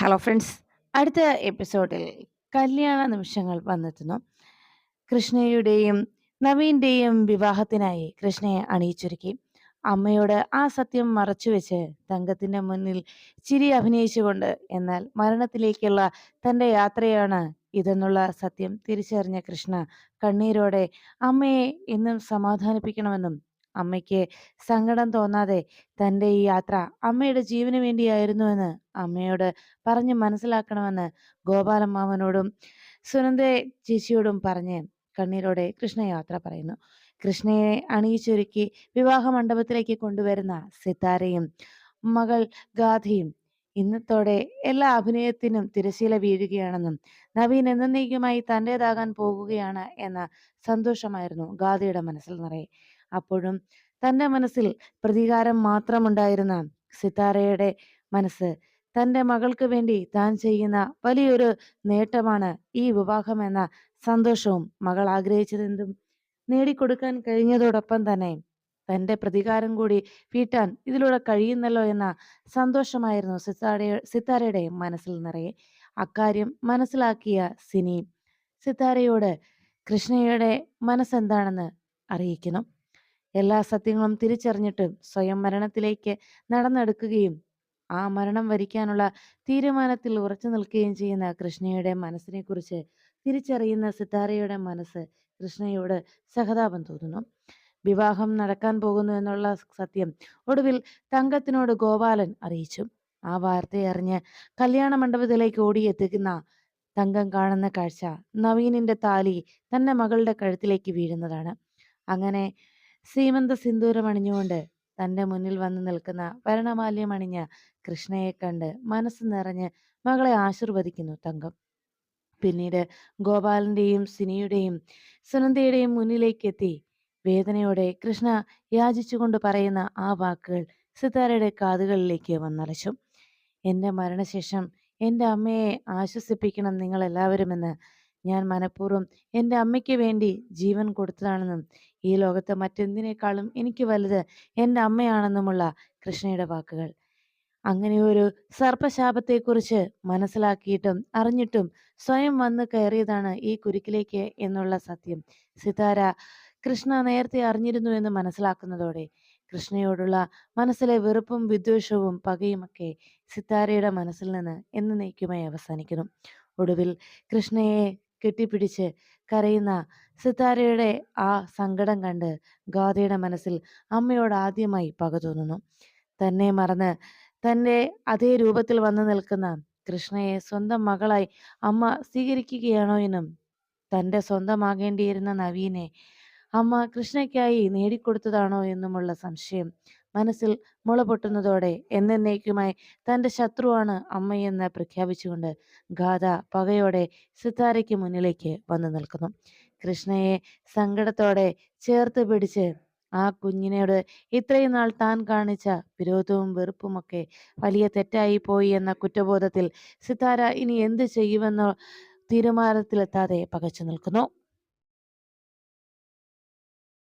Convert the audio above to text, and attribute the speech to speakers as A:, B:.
A: Hello friends അടുത്ത എപ്പിസോഡിൽ കല്യാണ നിമിഷങ്ങൾ വന്നെത്തുന്നു. കൃഷ്ണയുടെയും നവീന്റെയും വിവാഹത്തിനായി കൃഷ്ണയെ അണിയിച്ചൊരുക്കി. അമ്മയോട് ആ സത്യം മറച്ചുവെച്ച് തങ്കത്തിന്റെ മുന്നിൽ ചിരി അഭിനയിച്ചുകൊണ്ട് എന്നാൽ മരണത്തിലേക്കുള്ള തന്റെ യാത്രയാണ് ഇതെന്നുള്ള സത്യം തിരിച്ചറിഞ്ഞ കൃഷ്ണ കണ്ണീരോടെ അമ്മയെ എന്നും സമാധാനിപ്പിക്കണമെന്നും അമ്മയ്ക്ക് സങ്കടം തോന്നാതെ തന്റെ ഈ യാത്ര അമ്മയുടെ ജീവന് വേണ്ടിയായിരുന്നുവെന്ന് അമ്മയോട് പറഞ്ഞ് മനസ്സിലാക്കണമെന്ന് ഗോപാലമ്മാവനോടും സുനന്ദ ചേച്ചിയോടും പറഞ്ഞ് കണ്ണീരോടെ കൃഷ്ണ യാത്ര പറയുന്നു. കൃഷ്ണയെ അണിയിച്ചൊരുക്കി വിവാഹ മണ്ഡപത്തിലേക്ക് കൊണ്ടുവരുന്ന സിത്താരയും മകൾ ഗാഥയും ഇന്നത്തോടെ എല്ലാ അഭിനയത്തിനും തിരശീല വീഴുകയാണെന്നും നവീൻ എന്നേക്കുമായി തന്റെതാകാൻ പോകുകയാണ് എന്ന സന്തോഷമായിരുന്നു ഗാഥയുടെ മനസ്സിൽ നിറയെ. അപ്പോഴും തന്റെ മനസ്സിൽ പ്രതികാരം മാത്രമുണ്ടായിരുന്ന സിത്താരയുടെ മനസ്സ് തന്റെ മകൾക്ക് വേണ്ടി താൻ ചെയ്യുന്ന വലിയൊരു നേട്ടമാണ് ഈ വിവാഹം എന്ന സന്തോഷവും മകൾ ആഗ്രഹിച്ചതെന്തും നേടിക്കൊടുക്കാൻ കഴിഞ്ഞതോടൊപ്പം തന്നെ തന്റെ പ്രതികാരം കൂടി വീട്ടാൻ ഇതിലൂടെ കഴിയുന്നല്ലോ എന്ന സന്തോഷമായിരുന്നു സിത്താരയുടെ സിത്താരയുടെ മനസ്സിൽ നിറയെ. അക്കാര്യം മനസ്സിലാക്കിയ സിനി സിത്താരയോട് കൃഷ്ണയുടെ മനസ്സെന്താണെന്ന് അറിയിക്കുന്നു. എല്ലാ സത്യങ്ങളും തിരിച്ചറിഞ്ഞിട്ട് സ്വയം മരണത്തിലേക്ക് നടന്നെടുക്കുകയും ആ മരണം വരിക്കാനുള്ള തീരുമാനത്തിൽ ഉറച്ചു നിൽക്കുകയും ചെയ്യുന്ന കൃഷ്ണയുടെ മനസ്സിനെക്കുറിച്ച് തിരിച്ചറിയുന്ന സിത്താരയുടെ മനസ്സ് കൃഷ്ണയോട് സഹതാപം തോന്നുന്നു. വിവാഹം നടക്കാൻ പോകുന്നു എന്നുള്ള സത്യം ഒടുവിൽ തങ്കത്തിനോട് ഗോപാലൻ അറിയിച്ചു. ആ വാർത്തയെ അറിഞ്ഞ് കല്യാണ മണ്ഡപത്തിലേക്ക് ഓടിയെത്തിക്കുന്ന തങ്കം കാണുന്ന കാഴ്ച നവീനിന്റെ താലി തന്റെ മകളുടെ കഴുത്തിലേക്ക് വീഴുന്നതാണ്. അങ്ങനെ സീമന്ത സിന്ദൂരം അണിഞ്ഞുകൊണ്ട് തന്റെ മുന്നിൽ വന്ന് നിൽക്കുന്ന ഭരണമാല്യം അണിഞ്ഞ കൃഷ്ണയെ കണ്ട് മനസ്സ് നിറഞ്ഞ് മകളെ ആശീർവദിക്കുന്നു തങ്കം. പിന്നീട് ഗോപാലന്റെയും സിനിയുടെയും സുനന്ദയുടെയും മുന്നിലേക്ക് എത്തി വേദനയോടെ കൃഷ്ണ യാചിച്ചുകൊണ്ട് പറയുന്ന ആ വാക്കുകൾ സിതാരയുടെ കാതുകളിലേക്ക് വന്നലച്ചു. എന്റെ മരണശേഷം എന്റെ അമ്മയെ ആശ്വസിപ്പിക്കണം നിങ്ങൾ എല്ലാവരുമെന്ന് ഞാൻ മനഃപൂർവം എന്റെ അമ്മയ്ക്ക് വേണ്ടി ജീവൻ കൊടുത്തതാണെന്നും ഈ ലോകത്തെ മറ്റെന്തിനേക്കാളും എനിക്ക് വലുത് എന്റെ അമ്മയാണെന്നുമുള്ള കൃഷ്ണയുടെ വാക്കുകൾ. അങ്ങനെ ഒരു സർപ്പശാപത്തെക്കുറിച്ച് മനസ്സിലാക്കിയിട്ടും അറിഞ്ഞിട്ടും സ്വയം വന്ന് കയറിയതാണ് ഈ കുരുക്കിലേക്ക് എന്നുള്ള സത്യം. സിതാര കൃഷ്ണ നേരത്തെ അറിഞ്ഞിരുന്നു എന്ന് മനസ്സിലാക്കുന്നതോടെ കൃഷ്ണയോടുള്ള മനസ്സിലെ വെറുപ്പും വിദ്വേഷവും പകയുമൊക്കെ സിതാരയുടെ മനസ്സിൽ നിന്ന് എന്നേക്കുമായി അവസാനിക്കുന്നു. ഒടുവിൽ കൃഷ്ണയെ കെട്ടിപ്പിടിച്ച് കരയുന്ന സിത്താരയുടെ ആ സങ്കടം കണ്ട് ഗാഥയുടെ മനസ്സിൽ അമ്മയോട് ആദ്യമായി പക തോന്നുന്നു. തന്നെ മറന്ന് തന്റെ അതേ രൂപത്തിൽ വന്നു നിൽക്കുന്ന കൃഷ്ണയെ സ്വന്തം മകളായി അമ്മ സ്വീകരിക്കുകയാണോ എന്നും തന്റെ സ്വന്തമാകേണ്ടിയിരുന്ന നവീനെ അമ്മ കൃഷ്ണയ്ക്കായി നേടിക്കൊടുത്തതാണോ എന്നുമുള്ള സംശയം മനസ്സിൽ മുള പൊട്ടുന്നതോടെ എന്നേക്കുമായി തന്റെ ശത്രുവാണ് അമ്മയെന്ന് പ്രഖ്യാപിച്ചുകൊണ്ട് ഗാഥ പകയോടെ സിത്താരയ്ക്ക് മുന്നിലേക്ക് വന്നു നിൽക്കുന്നു. കൃഷ്ണയെ സങ്കടത്തോടെ ചേർത്ത് പിടിച്ച് ആ കുഞ്ഞിനോട് ഇത്രയും നാൾ താൻ കാണിച്ച വിരോധവും വെറുപ്പുമൊക്കെ വലിയ തെറ്റായി പോയി എന്ന കുറ്റബോധത്തിൽ സിത്താര ഇനി എന്ത് ചെയ്യുമെന്നോ തീരുമാനത്തിലെത്താതെ പകച്ചു നിൽക്കുന്നു.